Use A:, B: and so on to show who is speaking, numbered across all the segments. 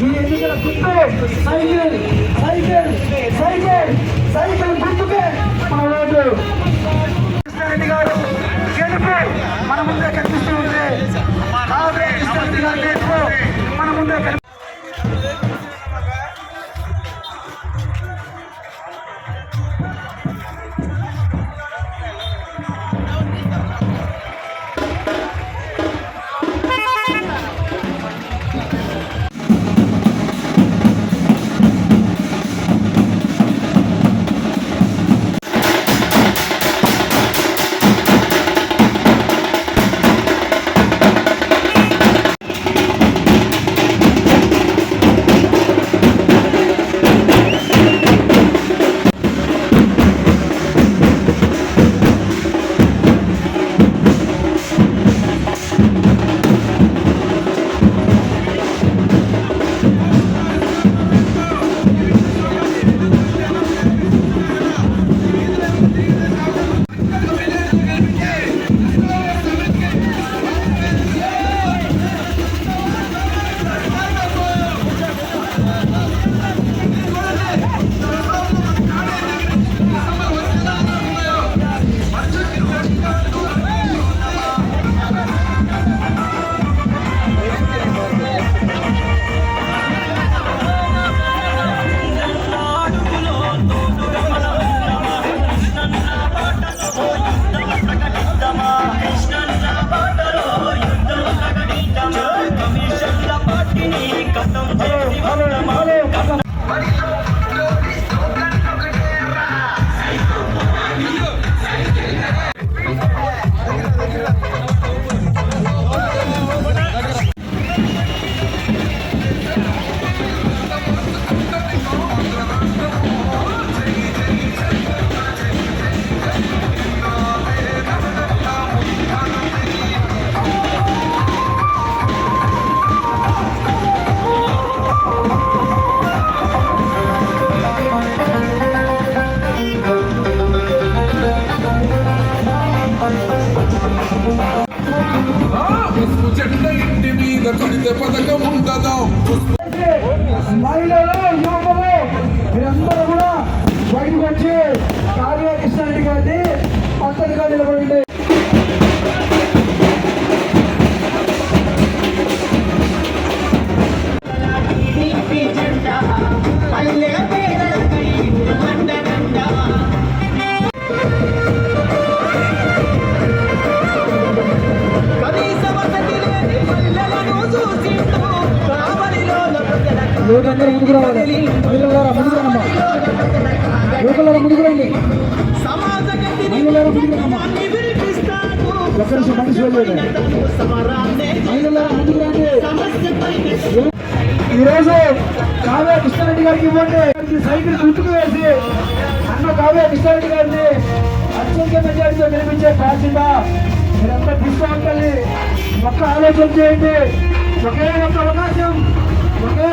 A: Dunia ini. ముందుకు రావాలి మహిళలారా ఈరోజు కావ్య కృష్ణారెడ్డి గారికి ఇవ్వండి. సైకిల్ గుర్తుకు వేసి అన్న కావ్య కృష్ణారెడ్డి గారిని అత్యంత మెజారిటీతో నిర్మించే బాధ్యత మీరంతా తీసుకోవాలి. ఒక్క ఆలోచన చేయండి. ఒకే ఒక్క అవకాశం ఒకే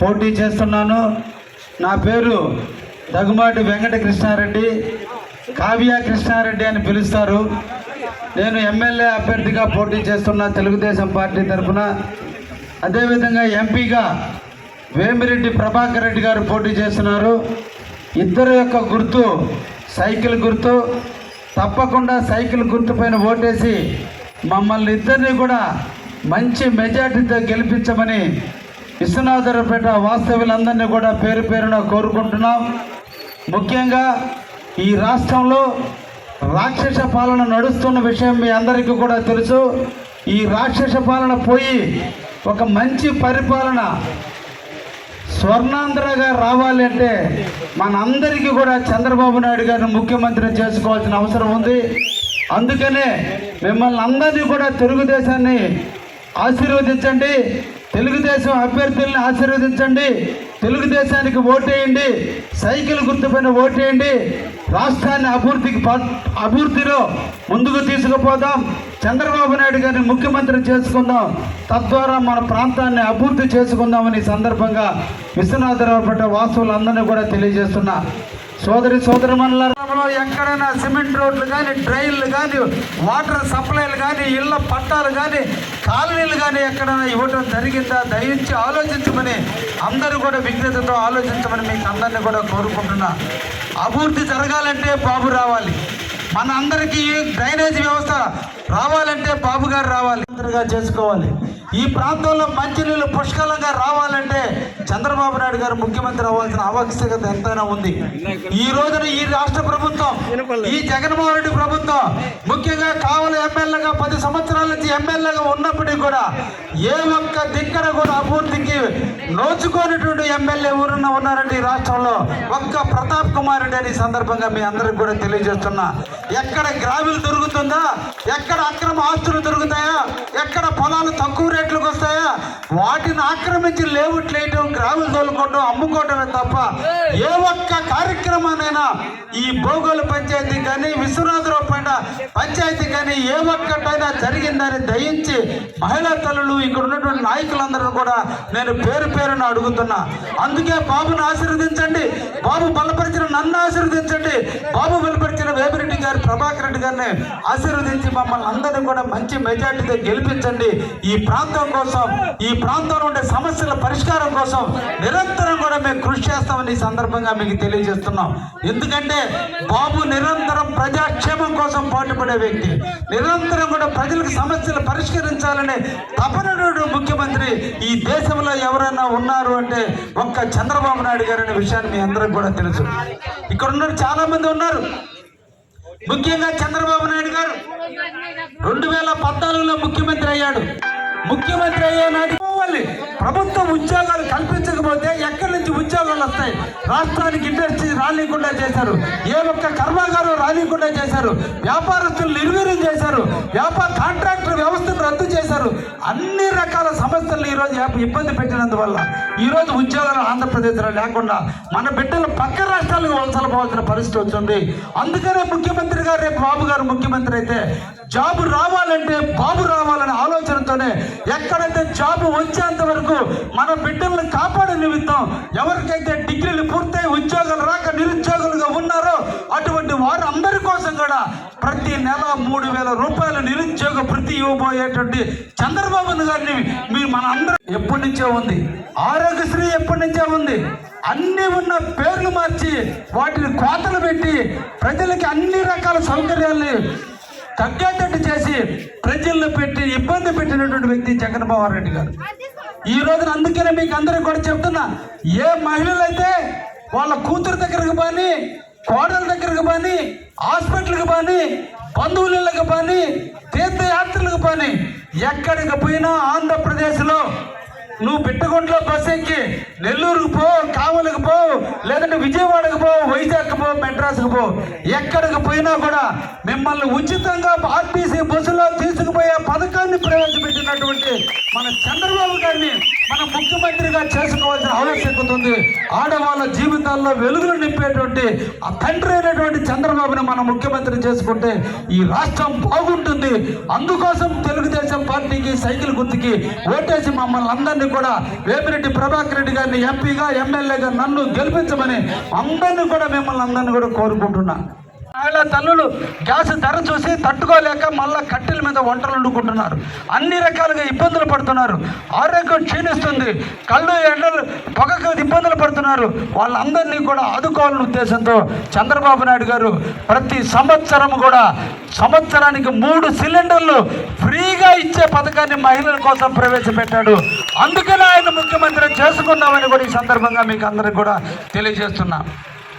B: పోటీ చేస్తున్నాను. నా పేరు దగ్గుమాటి వెంకట కృష్ణారెడ్డి కావ్య కృష్ణారెడ్డి అని పిలుస్తారు. నేను ఎమ్మెల్యే అభ్యర్థిగా పోటీ చేస్తున్న తెలుగుదేశం పార్టీ తరఫున. అదేవిధంగా ఎంపీగా వేమిరెడ్డి ప్రభాకర్ రెడ్డి గారు పోటీ చేస్తున్నారు. ఇద్దరు యొక్క గుర్తు సైకిల్ గుర్తు. తప్పకుండా సైకిల్ గుర్తు పైన ఓటేసి మమ్మల్ని ఇద్దరిని కూడా మంచి మెజార్టీతో గెలిపించమని విశ్వనాథరపేట వాస్తవ్యులందరినీ కూడా పేరు పేరున కోరుకుంటున్నాం. ముఖ్యంగా ఈ రాష్ట్రంలో రాక్షస పాలన నడుస్తున్న విషయం మీ అందరికీ కూడా తెలుసు. ఈ రాక్షస పాలన పోయి ఒక మంచి పరిపాలన స్వర్ణాంధ్రగా రావాలి అంటే మనందరికీ కూడా చంద్రబాబు నాయుడు గారిని ముఖ్యమంత్రిని చేసుకోవాల్సిన అవసరం ఉంది. అందుకనే మిమ్మల్ని అందరినీ కూడా తెలుగుదేశాన్ని ఆశీర్వదించండి. తెలుగుదేశం అభ్యర్థుల్ని ఆశీర్వదించండి. తెలుగుదేశానికి ఓటేయండి. సైకిల్ గుర్తుపైన ఓటేయండి. రాష్ట్రాన్ని అభివృద్ధికి ప- అభివృద్ధిలో ముందుకు తీసుకుపోదాం. చంద్రబాబు నాయుడు గారిని ముఖ్యమంత్రి చేసుకుందాం. తద్వారా మన ప్రాంతాన్ని అభివృద్ధి చేసుకుందామని ఈ సందర్భంగా వాసువులు వాసువులందరినీ కూడా తెలియజేస్తున్నా. సోదరి సోదరి మండలంలో ఎక్కడైనా సిమెంట్ రోడ్లు కానీ డ్రైన్లు కానీ వాటర్ సప్లైలు కానీ ఇళ్ళ పట్టాలు కానీ కాలనీలు కానీ ఎక్కడైనా ఇవ్వటం జరిగిందా? దయించి ఆలోచించమని అందరూ కూడా విజ్ఞతతో ఆలోచించమని మీకు అందరినీ కూడా కోరుకుంటున్నా. అభివృద్ధి జరగాలంటే బాబు రావాలి. మన అందరికీ డ్రైనేజ్ వ్యవస్థ రావాలంటే బాబు గారు రావాలి. చేసుకోవాలి. ఈ ప్రాంతంలో మంచినీళ్ళు పుష్కలంగా రావాలంటే చంద్రబాబు నాయుడు గారు ముఖ్యమంత్రి అవ్వాల్సిన ఆవశ్యకత ఎంతైనా ఉంది. ఈ రోజున ఈ రాష్ట్ర ప్రభుత్వం ఈ జగన్మోహన్ రెడ్డి ప్రభుత్వం ముఖ్యంగా కావలి ఎమ్మెల్యేగా పది సంవత్సరాల నుంచి ఎమ్మెల్యేగా ఉన్నప్పటికీ కూడా ఏ ఒక్క దిక్కన కూడా అభివృద్ధికి నోచుకోనటువంటి ఎమ్మెల్యే ఊరున్న ఉన్నారంటే ఈ రాష్ట్రంలో ఒక్క ప్రతాప్ కుమార్ రెడ్డి అని సందర్భంగా మీ అందరికి కూడా తెలియజేస్తున్నా. ఎక్కడ గ్రావిల్ దొరుకుతుందా? ఎక్కడ అక్రమ ఆస్తులు దొరుకుతాయా? ఎక్కడ పొలాలు తక్కువ రేట్లకు వస్తాయా? వాటిని ఆక్రమించి లేవుట్లేయటం గ్రావెల్ తోలుకోవటం అమ్ముకోవటమే తప్ప ఏ ఒక్క కార్యక్రమానైనా ఈ భోగోలు పంచాయతీ కానీ విశ్వనాథరావు పైన పంచాయతీ కానీ ఏ ఒక్కటైనా జరిగిందని దయించి మహిళా తల్లులు ఇక్కడ ఉన్నటువంటి నాయకులందరూ కూడా నేను పేరు పేరును అడుగుతున్నా. అందుకే బాబును ఆశీర్వదించండి. బాబు బలపరిచిన నన్ను ఆశీర్వదించండి. బాబు బలపరిచిన వేమిరెడ్డి గారిని ఆశీర్వదించి మమ్మల్ని అందరినీ కూడా మంచి మెజార్టీతో గెలిపించండి. ఈ ప్రాంతం కోసం ఈ ప్రాంతంలో ఉండే సమస్యల పరిష్కారం కోసం నిరంతరం కూడా మేము కృషి చేస్తామని ఈ సందర్భంగా మీకు తెలియజేస్తున్నాం. ఎందుకంటే బాబు నిరంతరం ప్రజాక్షేమం కోసం పాటుపడే వ్యక్తి. నిరంతరం కూడా ప్రజలకు సమస్యలు పరిష్కరించాలని తపనడు ముఖ్యమంత్రి ఈ దేశంలో ఎవరైనా ఉన్నారు అంటే ఒక్క చంద్రబాబు నాయుడు గారు అనే విషయాన్ని మీ అందరికి కూడా తెలుసు. ఇక్కడ ఉన్న చాలా మంది ఉన్నారు. ముఖ్యంగా చంద్రబాబు నాయుడు గారు. రెండు వేల పద్నాలుగులో ముఖ్యమంత్రి అయ్యాడు. ముఖ్యమంత్రి అయ్యే ప్రభుత్వం ఉద్యోగాలు కల్పించకపోతే ఎక్కడి నుంచి ఉద్యోగాలు వస్తాయి? రాష్ట్రానికి ఇండస్ట్రీ రానికుండా చేశారు. ఏ ఒక్క కర్మాగారం రానికుండా చేశారు. వ్యాపారస్తులు నిర్వీర్యం చేశారు. వ్యాపార కాంట్రాక్టర్ వ్యవస్థను రద్దు చేశారు. అన్ని రకాల సమస్యలు ఈరోజు ఇబ్బంది పెట్టినందువల్ల ఈరోజు ఉద్యోగాలు ఆంధ్రప్రదేశ్లో లేకుండా మన బిడ్డలు పక్క రాష్ట్రాలకు వలసలు పోవాల్సిన పరిస్థితి వచ్చింది. అందుకనే ముఖ్యమంత్రి గారు రేపు బాబు గారు ముఖ్యమంత్రి అయితే జాబ్ రావాలంటే బాబు రావాలనే ఆలోచనతోనే ఎక్కడైతే జాబ్ వచ్చేంత వరకు మన బిడ్డల్ని కాపాడే నిమిత్తం ఎవరికైతే డిగ్రీలు పూర్తయి ఉద్యోగాలు రాక నిరుద్యోగులుగా ఉన్నారో అటువంటి వారు అందరి కోసం కూడా ప్రతి నెల మూడు వేల రూపాయలు నిరుద్యోగ వృత్తి ఇవ్వబోయేటువంటి చంద్రబాబు గారిని మీరు మన అందరం ఎప్పటి నుంచే ఉంది. ఆరోగ్యశ్రీ ఎప్పటి నుంచే ఉంది. అన్ని ఉన్న పేర్లు మార్చి వాటిని కోతలు పెట్టి ప్రజలకి అన్ని రకాల సౌకర్యాల్ని తగ్గేటట్టు చేసి ప్రజలను పెట్టి ఇబ్బంది పెట్టినటువంటి వ్యక్తి జగన్మోహన్ రెడ్డి గారు. ఈ రోజున అందుకనే మీకు అందరికి కూడా చెప్తున్నా ఏ మహిళలైతే వాళ్ళ కూతురు దగ్గరకు కానీ కోడల దగ్గరకు కానీ హాస్పిటల్కి కానీ బంధువులకు కానీ తీర్థయాత్రలకు పని ఎక్కడికి పోయినా ఆంధ్రప్రదేశ్లో నువ్వు బిట్టగుంట్లో బస్ ఎక్కి నెల్లూరుకు పో కావలికి పో లేదంటే విజయవాడకు పో వైజాగ్ పో మెడ్రాస్కి పో. ఎక్కడికి పోయినా కూడా మిమ్మల్ని ఉచితంగా ఆర్టీసీ బస్సులో తీసుకుపోయే పథకాన్ని ప్రవేశపెట్టినటువంటి మన చంద్రబాబు గారిని మన ముఖ్యమంత్రిగా చేసుకోవాల్సిన ఆవశ్యకత ఉంది ఆడవాళ్ళ జీవితాల్లో వెలుగులు నింపేటువంటి ఆ తండ్రి అయినటువంటి చంద్రబాబుని మన ముఖ్యమంత్రి చేసుకుంటే ఈ రాష్ట్రం బాగుంటుంది. అందుకోసం తెలుగుదేశం పార్టీకి సైకిల్ గుర్తుకి ఓటేసి మమ్మల్ని అందరినీ కూడా వేమిరెడ్డి ప్రభాకర్ రెడ్డి గారిని ఎంపీగా ఎమ్మెల్యేగా నన్ను గెలిపించమని అందరినీ కూడా మిమ్మల్ని అందరినీ కూడా కోరుకుంటున్నా. ఆయన తల్లులు గ్యాస్ ధర చూసి తట్టుకోలేక మళ్ళా కట్టెల మీద వంటలు వండుకుంటున్నారు. అన్ని రకాలుగా ఇబ్బందులు పడుతున్నారు. ఆరోగ్యం క్షీణిస్తుంది. కళ్ళు ఎండలు పొగకు ఇబ్బందులు పడుతున్నారు. వాళ్ళందరినీ కూడా ఆదుకోవాలనే ఉద్దేశంతో చంద్రబాబు నాయుడు గారు ప్రతి సంవత్సరం కూడా సంవత్సరానికి మూడు సిలిండర్లు ఫ్రీగా ఇచ్చే పథకాన్ని మహిళల కోసం ప్రవేశపెట్టాడు. అందుకనే ఆయన ముఖ్యమంత్రి చేసుకున్నామని కూడా ఈ సందర్భంగా మీకు అందరికి కూడా తెలియజేస్తున్నాం.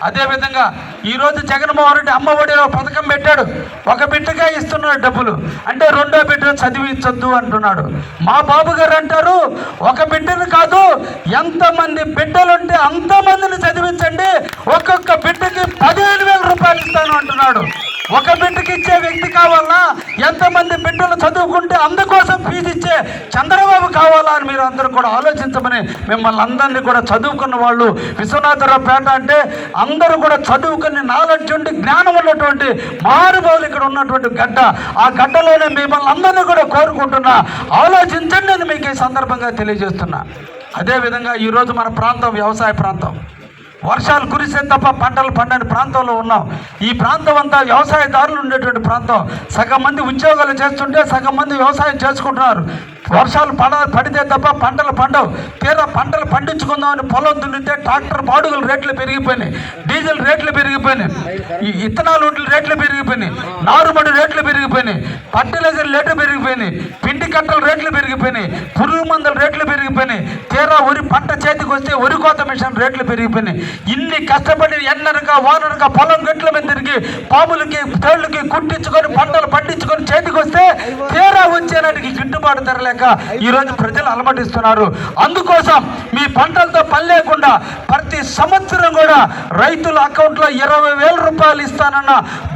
B: అదేవిధంగా ఈరోజు జగన్మోహన్ రెడ్డి అమ్మఒడిలో ఒక పథకం పెట్టాడు. ఒక బిడ్డగా ఇస్తున్నాడు డబ్బులు. అంటే రెండో బిడ్డను చదివించొద్దు అంటున్నాడు. మా బాబు గారు అంటారు ఒక బిడ్డను కాదు ఎంతమంది బిడ్డలుంటే అంతమందిని చదివించండి. ఒక్కొక్క బిడ్డకి పదిహేను వేల రూపాయలు ఇస్తాను అంటున్నాడు. ఒక బిడ్డకి ఇచ్చే వ్యక్తి కావాలా? ఎంతమంది బిడ్డలు చదువుకుంటే అందుకోసం ఫీజు ఇచ్చే చంద్రబాబు కావాలా అని మీరు అందరూ కూడా ఆలోచించమని మిమ్మల్ని అందరినీ కూడా చదువుకున్న వాళ్ళు విశ్వనాథరావు పేట అంటే అందరూ కూడా చదువుకుని నాలెడ్జ్ ఉండి జ్ఞానం ఉన్నటువంటి మారుబోలు ఇక్కడ ఉన్నటువంటి గడ్డ. ఆ గడ్డలోనే మిమ్మల్ని అందరినీ కూడా కోరుకుంటున్నా. ఆలోచించండి అని మీకు ఈ సందర్భంగా తెలియజేస్తున్నా. అదేవిధంగా ఈరోజు మన ప్రాంతం వ్యవసాయ ప్రాంతం. వర్షాలు కురిసే తప్ప పంటలు పండని ప్రాంతంలో ఉన్నాం. ఈ ప్రాంతం అంతా వ్యవసాయదారులు ఉండేటువంటి ప్రాంతం. సగం మంది ఉద్యోగాలు చేస్తుంటే సగం మంది వ్యవసాయం చేసుకుంటున్నారు. వర్షాలు పడ పడితే తప్ప పంటలు పండవు. తీరా పంటలు పండించుకుందామని పొలం దున్నితే ట్రాక్టర్ బాడుగుల రేట్లు పెరిగిపోయినాయి. డీజిల్ రేట్లు పెరిగిపోయినాయి. ఈ ఇత్తనాలు రేట్లు పెరిగిపోయినాయి. నారుమడి రేట్లు పెరిగిపోయినాయి. ఫర్టిలైజర్ రేట్లు పెరిగిపోయినాయి. పిండి కట్టల రేట్లు పెరిగిపోయినాయి. పురుగు మందుల రేట్లు పెరిగిపోయినాయి. తీరా వరి పంట చేతికి వస్తే వరి కోత మిషన్ రేట్లు పెరిగిపోయినాయి. ఇన్ని కష్టపడి ఎన్నరక వానరక పొలం గట్ల మీద తిరిగి పాములకి తేళ్ళకి కుట్టించుకొని పంటలు పండించుకొని చేతికి వస్తే తీరా వచ్చేనాటికి గిట్టుబాటు ధరలే లేక ఈరోజు ప్రజలు అలమటిస్తున్నారు. అందుకోసం మీ పంటలతో పని లేకుండా ప్రతి సంవత్సరం కూడా రైతుల అకౌంట్లో ఇరవై వేల రూపాయలు ఇస్తానన్న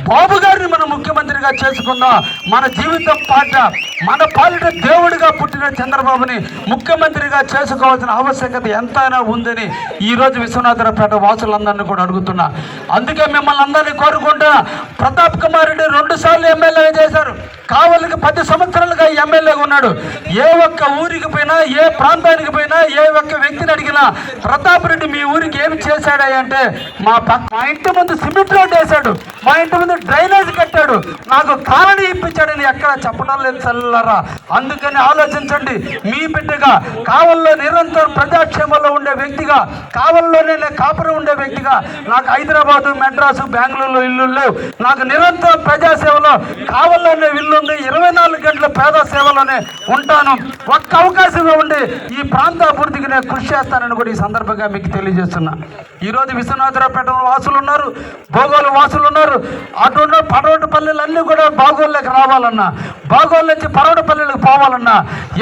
B: బాబు గారిని మనం ముఖ్యమంత్రిగా చేసుకుందాం. మన జీవితం పాట మన పాలిట దేవుడిగా పుట్టిన చంద్రబాబుని ముఖ్యమంత్రిగా చేసుకోవాల్సిన ఆవశ్యకత ఎంతైనా ఉందని ఈరోజు రోజు విశ్వనాథరావుపేట వాసులందరినీ కూడా అడుగుతున్నా. అందుకే మిమ్మల్ని అందరినీ కోరుకుంటా ప్రతాప్ కుమార్ రెడ్డి రెండు సార్లు ఎమ్మెల్యే చేశారు. కావలికి పది సంవత్సరాలుగా ఎమ్మెల్యేగా ఉన్నాడు. ఏ ఒక్క ఊరికి పోయినా ఏ ప్రాంతానికి పోయినా ఏ ఒక్క వ్యక్తిని అడిగినా ప్రతాప్ రెడ్డి మీ ఊరికి ఏమి చేశాడా అంటే మా పక్క మా ఇంటి ముందు సిమెంట్ రోడ్ వేశాడు. మా ఇంటి ముందు డ్రైనేజ్ కట్టాడు. నాకు కాలనీ ఇప్పించాడని ఎక్కడ చెప్పడం లేదు సోదరులారా అందుకని ఆలోచించండి. మీ బిడ్డగా కావల్లో నిరంతరం ప్రజాక్షేమంలో ఉండే వ్యక్తిగా కావల్లోనే నేను కాపురం ఉండే వ్యక్తిగా నాకు హైదరాబాదు మెడ్రాసు బెంగళూరులో ఇల్లు లేవు. నాకు నిరంతరం ప్రజాసేవలో కావల్లోనే ఇల్లు ఉంది ఇరవై నాలుగు గంటల పేద సేవలోనే ఉంటాను. ఒక్క అవకాశం ఉండి ఈ ప్రాంత అభివృద్ధికి నేను కృషి చేస్తానని కూడా ఈ సందర్భంగా మీకు తెలియజేస్తున్నా. ఈరోజు విశ్వనాథరావుపేట వాసులు ఉన్నారు భోగోలు వాసులు ఉన్నారు. అటు పడవటి పల్లెలు అన్నీ కూడా బాగోళ్ళకి రావాలన్నా. బాగోలు నుంచి పడవటిపల్లెలకు పోవాలన్నా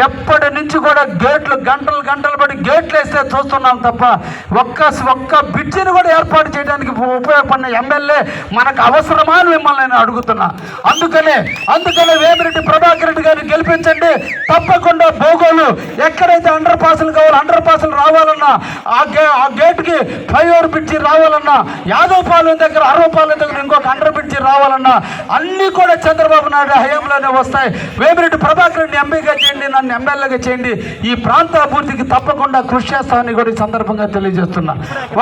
B: ఎప్పటి నుంచి కూడా గేట్లు గంటలు గంటలు పడి గేట్లు వేస్తే చూస్తున్నాం తప్ప ఒక్క ఒక్క బ్రిడ్జిని కూడా ఏర్పాటు చేయడానికి ఉపయోగపడిన ఎమ్మెల్యే మనకు అవసరమా అని మిమ్మల్ని నేను అడుగుతున్నా. అందుకనే అందుకనే వేమిరెడ్డి ప్రభాకర్ రెడ్డి గారిని గెలిపించండి. తప్పకుండా భోగోలు ఎక్కడైతే అండర్ పాసులు కావాలో అండర్ పాసులు రావాలన్నా ఆ గే ఆ గేట్కి ఫ్లైఓవర్ బ్రిడ్జి రావాలన్నా యాదవ్ పాలెం దగ్గర అరవ పాలెం దగ్గర ఇంకొక అండర్ బ్రిడ్జి రావాలన్నా అన్నీ కూడా చంద్రబాబు నాయుడు హయాంలోనే వస్తాయి. వేమిరెడ్డి ప్రభాకర్ రెడ్డి ఎంపీగా చేయండి నన్ను ఎమ్మెల్యేగా చేయండి ఈ ప్రాంత అభివృద్ధికి తప్పకుండా కృషి చేస్తామని కూడా ఈ సందర్భంగా తెలియజేస్తున్నా.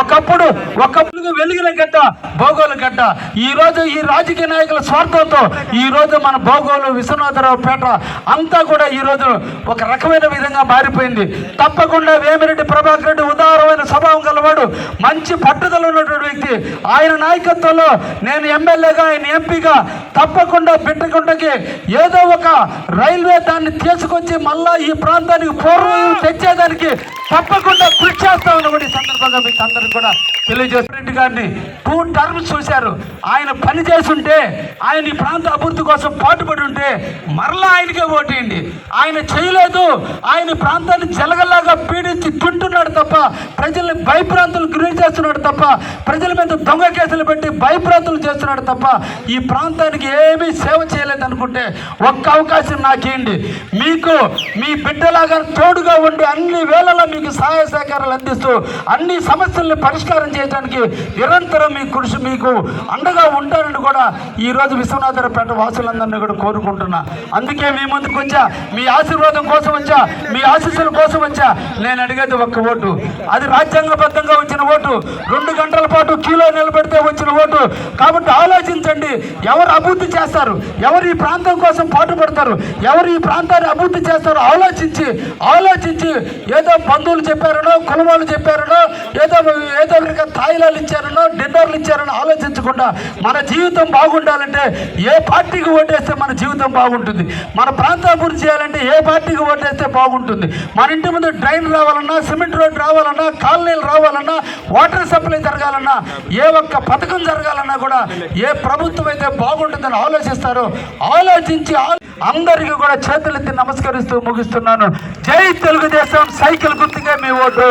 B: ఒకప్పుడు ఒకప్పుడు వెలిగిన గడ్డ భోగోలు గడ్డ. ఈ రోజు ఈ రాజకీయ నాయకుల స్వార్థంతో ఈ రోజు మన భోగోలు విశ్వనాథరావు పేట అంతా కూడా ఈ రోజు ఒక రకమైన విధంగా మారిపోయింది. తప్పకుండా వేమిరెడ్డి ప్రభాకర్ రెడ్డి ఉదారమైన స్వభావం గలవాడు మంచి పట్టుదల ఉన్నటువంటి వ్యక్తి. ఆయన నాయకత్వంలో నేను ఎమ్మెల్యేగా ఆయన ఎంపీగా తప్పకుండా బిడ్డకుంటకి ఏదో ఒక రైల్వే దాన్ని తీసుకొచ్చి మళ్ళా ఈ ప్రాంతానికి పూర్వం తెచ్చేదానికి తప్పకుండా కృషి చేస్తా ఉన్నప్పుడు ఈ సందర్భంగా మీకు అందరికి కూడా తెలియజేస్తున్న గారిని టూ టర్మ్స్ చూశారు. ఆయన పని చేస్తుంటే ఆయన ఈ ప్రాంత అభివృద్ధి కోసం పాటుపడి ఉంటే మరలా ఆయనకే ఓటేయండి. ఆయన చేయలేదు. ఆయన ప్రాంతాన్ని జలగల్లాగా పీడించి తింటున్నాడు తప్ప ప్రజల్ని భయప్రాంతులు గురి చేస్తున్నాడు తప్ప ప్రజల మీద దొంగ కేసులు పెట్టి భయప్రాంతులు చేస్తున్నాడు తప్ప ఈ ప్రాంతానికి ఏమీ సేవ చేయలేదు అనుకుంటే ఒక్క అవకాశం నాకు నాకేయండి మీకు మీ బిడ్డలాగా తోడుగా ఉండి అన్ని వేళలా మీకు సహాయ సహకారాలు అందిస్తూ అన్ని సమస్యల్ని పరిష్కారం చేయడానికి నిరంతరం మీ కృషి మీకు అండగా ఉంటారని కూడా ఈ రోజు విశ్వనాథరపేట వాసులందరినీ కూడా కోరుకుంటున్నా. అందుకే మీ ముందుకు వచ్చా మీ ఆశీర్వాదం కోసం వచ్చా మీ ఆశీస్సుల కోసం వచ్చా నేను అడిగేది ఒక్క ఓటు. అది రాజ్యాంగబద్ధంగా వచ్చిన ఓటు రెండు గంటల పాటు క్యూలో నిలబెడితే వచ్చిన ఓటు. కాబట్టి ఆలోచించండి ఎవరు అభివృద్ధి చేస్తారు ఎవరు ఈ ప్రాంతం కోసం పాటుపడతారు ఎవరు ఈ ప్రాంతాన్ని అభివృద్ధి చేస్తారో ఆలోచించి ఆలోచించి ఏదో బంధువులు చెప్పారనో కులవాళ్ళు చెప్పారనో ఏదో ఏదో విధంగా తాయిలాలు ఇచ్చారనో డిన్నర్లు ఇచ్చారనో ఆలోచించకుండా మన జీవితం బాగుండాలంటే ఏ పార్టీకి ఓటేస్తే మన జీవితం బాగుంటుంది. మన ప్రాంతం అభివృద్ధి చేయాలంటే ఏ పార్టీకి ఓటేస్తే బాగుంటుంది. మన ఇంటి ముందు డ్రైన్ రావాలన్నా సిమెంట్ రోడ్ రావాలన్నా కాలనీలు రావాలన్నా వాటర్ సప్లై జరగాలన్నా ఏ ఒక్క పథకం జరగాలన్నా కూడా ఏ ప్రభుత్వం అయితే బాగుంటుందని ఆలోచిస్తారో ఆలోచించి అందరికీ కూడా చేతులెత్తి నమస్కరిస్తూ ముగిస్తున్నాను. జై తెలుగుదేశం సైకిల్ గుర్తుగా మీ ఓటు.